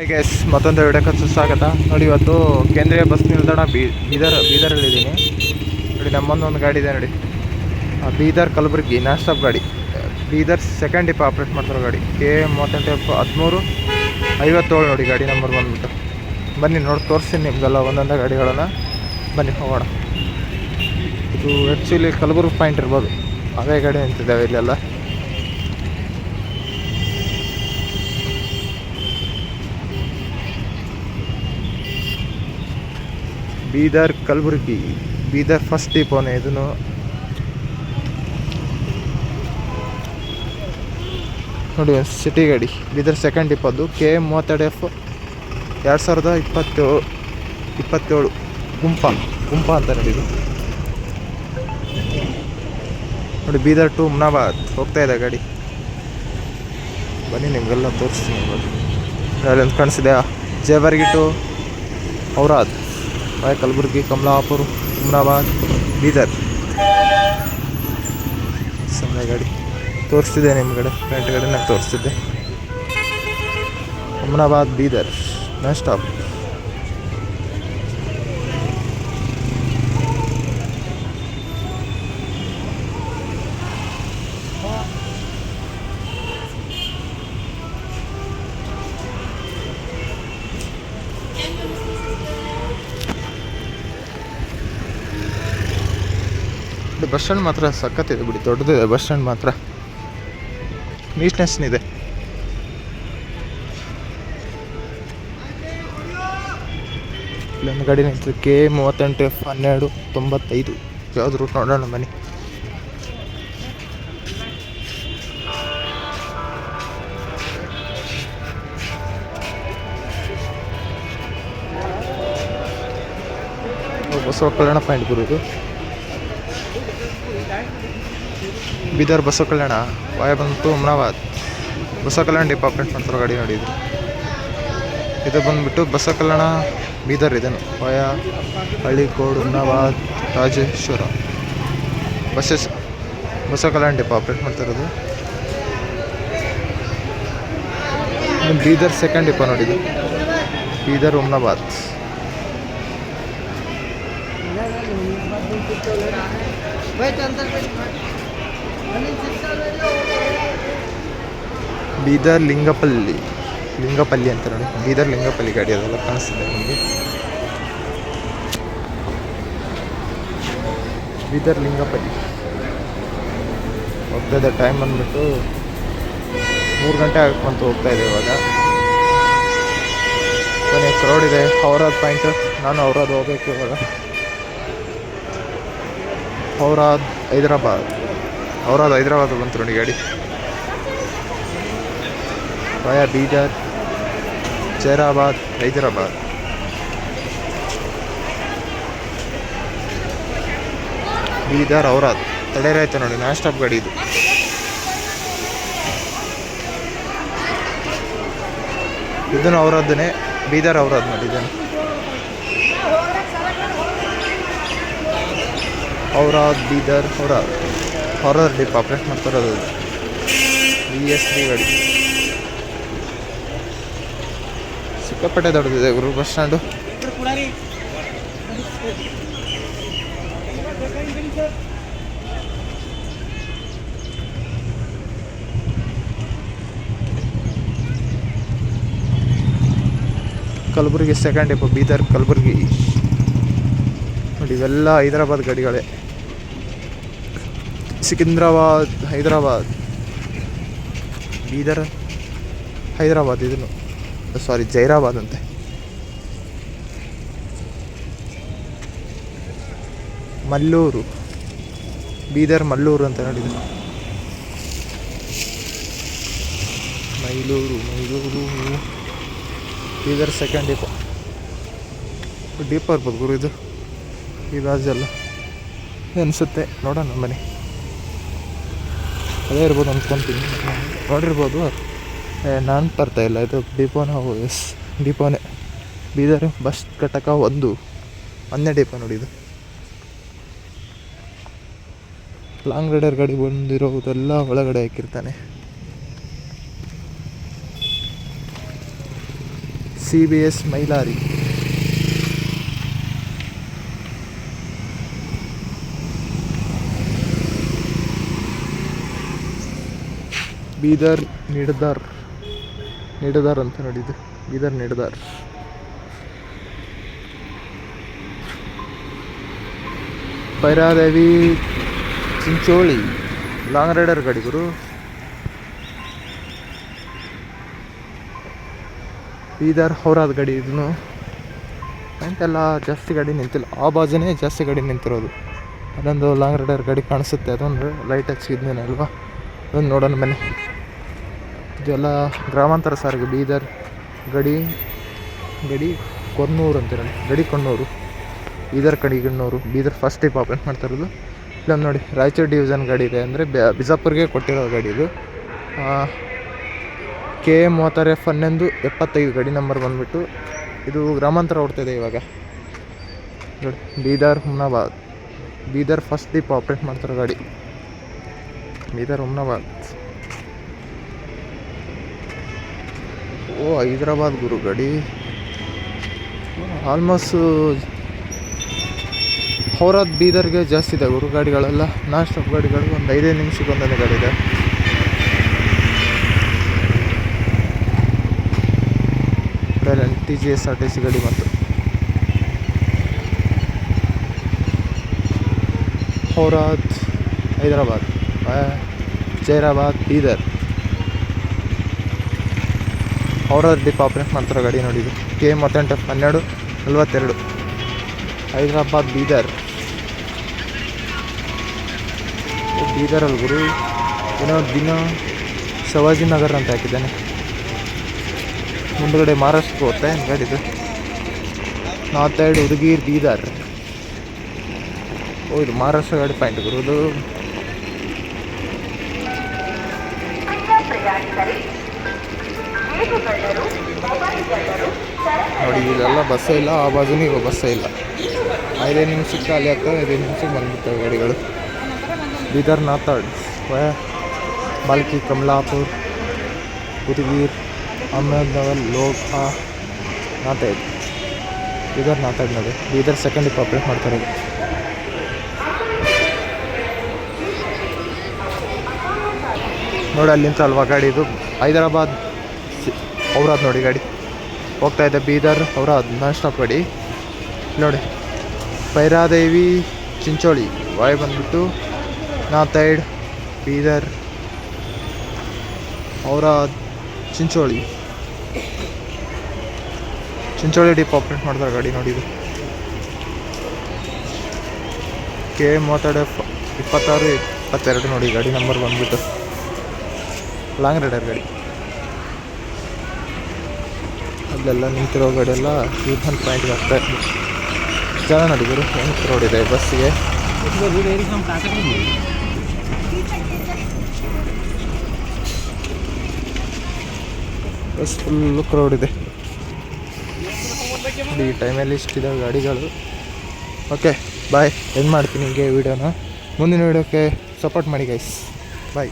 Guys ಮತ್ತೊಂದು ವಿಡಿಯೋಕ್ಕೆ ಸುಸ್ವಾಗತ ನೋಡಿ ಇವತ್ತು ಕೇಂದ್ರೀಯ ಬಸ್ ನಿಲ್ದಾಣ ಬೀ, ಬೀದರ್ ಬೀದರಲ್ಲಿದ್ದೀನಿ ನೋಡಿ ನಮ್ಮೊಂದೊಂದು ಗಾಡಿ ಇದೆ ನೋಡಿ. ಬೀದರ್ ಕಲಬುರಗಿ, ನಾನ್ ಗಾಡಿ. ಬೀದರ್ ಸೆಕೆಂಡ್ ಡಿಪ್ ಆಪ್ರೇಟ್ ಮಾಡ್ತಿರೋ ಗಾಡಿ. ಕೆ ಮೂವತ್ತೆಂಟು, ಹದಿಮೂರು, ಐವತ್ತೇಳು ನೋಡಿ ಗಾಡಿ ನಂಬರ್ ಬಂದ್ಬಿಟ್ಟು. ಬನ್ನಿ ನೋಡಿ, ತೋರಿಸ್ತೀನಿ ನಿಮಗೆಲ್ಲ ಒಂದೊಂದೇ ಗಾಡಿಗಳನ್ನು. ಬನ್ನಿ, ಹೋಗೋಣ. ಇದು ಆ್ಯಕ್ಚುಲಿ ಕಲಬುರ್ಗಿ ಪಾಯಿಂಟ್ ಇರ್ಬೋದು. ಅದೇ ಗಾಡಿ ನಿಂತಿದ್ದಾವೆ ಇಲ್ಲೆಲ್ಲ. ಬೀದರ್ ಕಲಬುರಗಿ, ಬೀದರ್ ಫಸ್ಟ್ ಡಿಪೋನೆ ಇದನ್ನು. ನೋಡಿ ಸಿಟಿ ಗಾಡಿ, ಬೀದರ್ ಸೆಕೆಂಡ್ ಡಿಪೋದು ಕೆ ಎಂ ಮೂವತ್ತೆರಡು ಎಫ್ ಎರಡು ಸಾವಿರದ ಇಪ್ಪತ್ತೇಳು ಇಪ್ಪತ್ತೇಳು ಗುಂಪ ಗುಂಪ ಅಂತ ನೋಡಿ ಇದು ನೋಡಿ, ಬೀದರ್ ಟು ಮುನಾಬಾದ್ ಹೋಗ್ತಾ ಇದೆ ಗಾಡಿ. ಬನ್ನಿ, ನಿಮಗೆಲ್ಲ ತೋರಿಸ್ತೀನಿ ಅಲ್ಲಿ ಅಲ್ಲೊಂದು ಕಾಣಿಸಿದೆ ಜೇವರ್ಗಿ ಟು ಔರಾದ್ ಹಾಯ್ ಕಲಬುರಗಿ ಕಮಲಾಪುರ ಹುಮ್ನಾಬಾದ್ ಬೀದರ್. ಸಣ್ಣ ಗಾಡಿ ತೋರಿಸ್ತಿದ್ದೆ ನಿಮ್ಗಡೆ ಗಾಡಿ ನಾನು ತೋರಿಸ್ತಿದ್ದೆ. Humnabad Bidar. Non stop bus stand ಮಾತ್ರ ಸಖತ್ತಿದೆ ಬಿಡಿ, ದೊಡ್ಡದಿದೆ ಬಸ್ ಸ್ಟ್ಯಾಂಡ್ ಮಾತ್ರ. ನೀಟ್ನೆಸ್ನಿದೆ ಇಲ್ಲೊಂದು ಗಾಡಿ ನಿಂತಿದೆ ಕೆ ಮೂವತ್ತೆಂಟು ಎಫ್ ಹನ್ನೆರಡು ತೊಂಬತ್ತೈದು. ಯಾವ್ದು ರೂಟ್ ನೋಡೋಣ ಬನ್ನಿ. ಬಸವ ಕಲ್ಯಾಣ ಪಾಯಿಂಟ್ ಬರೋದು. ಬೀದರ್ ಬಸವ ಕಲ್ಯಾಣ ವಾಯ ಬಂತು ಹುಮ್ನಾಬಾದ್ ಬಸವ ಕಲ್ಯಾಣ ಡಿಪಾರ್ಟ್ಮೆಂಟ್ ಮಾಡ್ತಾರೆ ಗಾಡಿ ನೋಡಿದ್ರು. ಇದು ಬಂದುಬಿಟ್ಟು ಬಸವ ಕಲ್ಯಾಣ ಬೀದರ್ ಇದನ್ನು. ವಾಯ, ಹಳ್ಳಿಕೋಡ್ ಹುಮ್ನಾಬಾದ್ ರಾಜೇಶ್ವರ. ಬಸಸ್ ಬಸವ ಕಲ್ಯಾಣ ಡಿಪಾರ್ಟ್ಮೆಂಟ್ ಆಪ್ರೇಟ್ ಮಾಡ್ತಾ ಇರೋದು. ಇನ್ನು ಬೀದರ್ ಸೆಕೆಂಡ್ ಡಿಪಾ ನೋಡಿದ್ದು. ಬೀದರ್ ಹುಮ್ನಾಬಾದ್ ಬೀದರ್ ಲಿಂಗಪಲ್ಲಿ ಲಿಂಗಪಲ್ಲಿ ಅಂತ ನೋಡಿ. ಬೀದರ್ ಲಿಂಗಪಲ್ಲಿ ಗಾಡಿ ಅದೆಲ್ಲ ಕಾಣಿಸ್ತಿದೆ ನಿಮಗೆ. ಬೀದರ್ ಲಿಂಗಪಲ್ಲಿ. ಹೋಗ್ತಾ ಟೈಮ್ ಬಂದ್ಬಿಟ್ಟು ಮೂರು ಗಂಟೆ ಆಗ್ಕೊಂತ ಹೋಗ್ತಾ ಇದೆ ಇವಾಗ. ಕೊನೆ ಕ್ರೌಡ್ ಇದೆ. ಔರಾದ್ ಪಾಯಿಂಟ್ ನಾನು ಔರಾದ್ ಹೋಗ್ಬೇಕು ಇವಾಗ. ಔರಾದ್ ಹೈದ್ರಾಬಾದ್. ಔರಾದ್ ಹೈದರಾಬಾದ್ ಬಂತು ನೋಡಿ ಗಾಡಿ. ವಯಾ ಬೀದರ್ ಜೈರಾಬಾದ್ ಹೈದರಾಬಾದ್. ಬೀದರ್, ಔರಾದ್. ತಡೆರಾಯ್ತು ನೋಡಿ ನಾನ್ ಸ್ಟಾಪ್ ಗಾಡಿ ಇದು. ಇದನ್ನು ಔರಾದ್ನೇ, ಬೀದರ್ ಅವರದ್ದು ನೋಡಿ ಇದನ್ನು. ಔರಾದ್, ಬೀದರ್, ಔರಾದ್. ಔರಾದ್ ಡಿಪ್ ಆಪ್ರೇಟ್ ಮಾಡ್ತಿರೋದು ಬಿ ಎಸ್ ತ್ರೀ ಗಾಡಿ. ಸಿಕ್ಕಾಪಟ್ಟೆ ದೊಡ್ಡದಿದೆ ಗುರು bus stand Kalaburagi second depot Bidar Kalaburagi. ನೋಡಿ, ಇವೆಲ್ಲ ಹೈದರಾಬಾದ್ ಗಾಡಿಗಳೇ. ಸಿಕಿಂದ್ರಾಬಾದ್, ಹೈದರಾಬಾದ್. ಬೀದರ್, ಹೈದರಾಬಾದ್ ಇದನ್ನು. ಸಾರಿ, ಜೈರಾಬಾದ್ ಅಂತೆ. ಮಲ್ಲೂರು. ಬೀದರ್, ಮಲ್ಲೂರು ಅಂತ ನೋಡಿದ್ರು Mailur Mailur. Bidar second depot. Depot ಇರ್ಬೋದು ಗುರು ಇದು. ಈ ರಾಜಲ್ಲ ಅನಿಸುತ್ತೆ? ನೋಡೋಣ ಬನ್ನಿ. ಅದೇ ಇರ್ಬೋದು ಅಂದ್ಕೊತೀನಿ ನೋಡಿರ್ಬೋದು. ನಾನು ಬರ್ತಾ ಇಲ್ಲ. ಇದು ಡಿಪೋನ ಎಸ್, ಡಿಪೋನೇ. ಬೀದರ್ ಬಸ್ ಘಟಕ ಒಂದು. ಒಂದೇ ಡಿಪೋ ನೋಡಿದ್ದು ಲಾಂಗ್ ರೈಡರ್ ಗಾಡಿ ಬಂದಿರೋದೆಲ್ಲ ಒಳಗಡೆ ಹಾಕಿರ್ತಾನೆ. C B S Mailari. Bidar Nidadar. Nidadar ಅಂತ ನೋಡಿದ್ದು. ಬೀದರ್ ನಿಡದಾರ್. ಪೈರಾದೇವಿ ಚಿಂಚೋಳಿ, ಲಾಂಗ್ ರೈಡರ್ ಗಾಡಿ ಗುರು. ಬೀದರ್ ಹೌರಾದ ಗಾಡಿ ಇದನ್ನು ಎಂತೆಲ್ಲ ಜಾಸ್ತಿ ಗಾಡಿ ನಿಂತಿಲ್ಲ. ಆ ಬಾಜುನೇ ಜಾಸ್ತಿ ಗಾಡಿ ನಿಂತಿರೋದು. ಅದೊಂದು ಲಾಂಗ್ ರೈಡರ್ ಗಾಡಿ ಕಾಣಿಸುತ್ತೆ. ಅದೊಂದು ಲೈಟ್ ಹಚ್ಚಿದ್ನೇನೆ ಅಲ್ವಾ ಅದೊಂದು ನೋಡೋಣ ಬನ್ನಿ. ಇದೆಲ್ಲ ಗ್ರಾಮಾಂತರ ಸಾರಿಗೆ, ಬೀದರ್, ಗಡಿ ಗಡಿ ಕೊನ್ನೂರು ಅಂತೀರಲ್ಲ, ಗಡಿ Konnur Bidar Kadigannur Bidar first type operate ಮಾಡ್ತಾ ಇಲ್ಲೊಂದು ನೋಡಿ, ರಾಯಚೂರು ಡಿವಿಷನ್ ಗಾಡಿ ಇದೆ ಅಂದರೆ ಬಿಜಾಪುರ್ಗೆ ಕೊಟ್ಟಿರೋ ಗಾಡಿ ಇದು. ಕೆ ಎ ಮೂವತ್ತಾರು ಎಫ್ ಹನ್ನೊಂದು, ಎಪ್ಪತ್ತೈದು ಗಾಡಿ ನಂಬರ್ ಬಂದುಬಿಟ್ಟು ಇದು ಗ್ರಾಮಾಂತರ ಓಡ್ತಿದೆ ಇವಾಗ. ನೋಡಿ, Bidar, Humnabad. Bidar first type operate ಮಾಡ್ತಿರೋ ಗಾಡಿ. ಬೀದರ್, ಹುಮ್ನಾಬಾದ್. ಓ, ಹೈದರಾಬಾದ್ ಗುರು ಗಡಿ. ಆಲ್ಮೋಸ್ಟ್ ಹೌರಾದ್ ಬೀದರ್ಗೆ ಜಾಸ್ತಿ ಇದೆ ಗುರು ಗಾಡಿಗಳೆಲ್ಲ. ನಾನ್ ಸ್ಟಾಪ್ ಗಾಡಿಗಳು ಒಂದು ಐದೈದು ನಿಮಿಷಕ್ಕೆ ಒಂದೊಂದು ಗಾಡಿ ಇದೆ. T G S R T C ಗಾಡಿ ಮತ್ತು ಹೌರಾದ್ ಹೈದರಾಬಾದ್ ಜೈರಾಬಾದ್, ಬೀದರ್. ಹೌರಾದ್ ಡಿಪ್ ಆಪ್ರೇಟ್ ಮಾಡ್ತಾರೆ ಗಾಡಿ ನೋಡಿದ್ದು ಕೆ ಮೂವತ್ತೆಂಟು ಹನ್ನೆರಡು, ನಲ್ವತ್ತೆರಡು. ಹೈದರಾಬಾದ್, ಬೀದರ್. ಬೀದರಲ್ಲಿ ಗುರು. ಏನೋ ದಿನ ಶಿವಾಜಿನಗರ್ ಅಂತ ಹಾಕಿದ್ದಾನೆ. ಮುಂದುಗಡೆ ಮಹಾರಾಷ್ಟ್ರಕ್ಕೆ ಹೋಗ್ತಾ ಗಾಡಿದು ನಾರ್ತ್ ಸೈಡ್ ಉದಗೀರ್ ಬೀದರ್. ಓ, ಇದು ಮಹಾರಾಷ್ಟ್ರ ಗಾಡಿ ಪಾಯಿಂಟ್ ಗುರು, ಇದು. ನೋಡಿ, ಇಲ್ಲೆಲ್ಲ ಬಸ್ಸೇ ಇಲ್ಲ, ಆ ಬಾಜುನೂ ಇವಾಗ ಬಸ್ಸೇ ಇಲ್ಲ. ಐದೈದು ನಿಮಿಷಕ್ಕೆ ಅಲ್ಲಿ ಆಗ್ತವೆ ಐದೈದು ನಿಮಿಷಕ್ಕೆ ಬಂದ್ಬಿಡ್ತವೆ ಗಾಡಿಗಳು. ಬೀದರ್ ವಯ ಬಾಲ್ಕಿ, ಕಮಲಾಪುರ್ ಉದಗೀರ್ ಅಹಮದಾಬಾದ್ ಲೋಕಾ ನಾತಾಡ್ ಬೀದರ್ ನೋಡಿ. ಬೀದರ್ ಸೆಕೆಂಡ್ ಆಪ್ರೇಟ್ ಮಾಡ್ತಾರೆ ನೋಡಿ, ಅಲ್ಲಿಂದ ಅಲ್ವಾ ಗಾಡಿ ಇದು? ಹೈದರಾಬಾದ್ ಔರಾದ್ ನೋಡಿ ಗಾಡಿ. ಹೋಗ್ತಾ ಇದೆ ಬೀದರ್, ಅವರಾದ್ ನಾನ್ ಸ್ಟಾಪ್ ಗಾಡಿ. ನೋಡಿ ಭೈರಾದೇವಿ ಚಿಂಚೋಳಿ, ವಾಯ್ ಬಂದ್ಬಿಟ್ಟು ನಾತೈಡ್ ಬೀದರ್ ಔರಾದ್ ಚಿಂಚೋಳಿ. ಚಿಂಚೋಳಿ ಡಿಪ್ ಆಪ್ರೇಟ್ ಮಾಡ್ತಾರೆ ಗಾಡಿ ನೋಡಿ ಇದು. ಕೆ ಮೂವತ್ತೆರಡು ಇಪ್ಪತ್ತಾರು, ಇಪ್ಪತ್ತೆರಡು ನೋಡಿ ಗಾಡಿ ನಂಬರ್ ಬಂದ್ಬಿಟ್ಟು. ಲಾಂಗ್ ರೈಡರ್ ಗಾಡಿ. ಅಲ್ಲೆಲ್ಲ ನಿಂತಿರೋ ಗಾಡಿ ಎಲ್ಲ ಯೂಥನ್ ಪಾಯಿಂಟ್ಗೆ ಆಗ್ತಾ ಇತ್ತು ಜನ ನೋಡಿದ್ರು ಹೆಂಗೆ ಕ್ರೌಡ್ ಇದೆ ಬಸ್ಸಿಗೆ? ಬಸ್ ಫುಲ್ಲು ಕ್ರೌಡ್ ಇದೆ. ಈ ಟೈಮಲ್ಲಿ ಇಷ್ಟಿದೆ ಗಾಡಿಗಳು. ಓಕೆ ಬಾಯ್ ಎಂಡ್ ಮಾಡ್ತೀನಿ ಹಿಂಗೆ ವೀಡಿಯೋನ. ಮುಂದಿನ ವೀಡಿಯೋಕ್ಕೆ ಸಪೋರ್ಟ್ ಮಾಡಿ ಗೈಸ್ ಬಾಯ್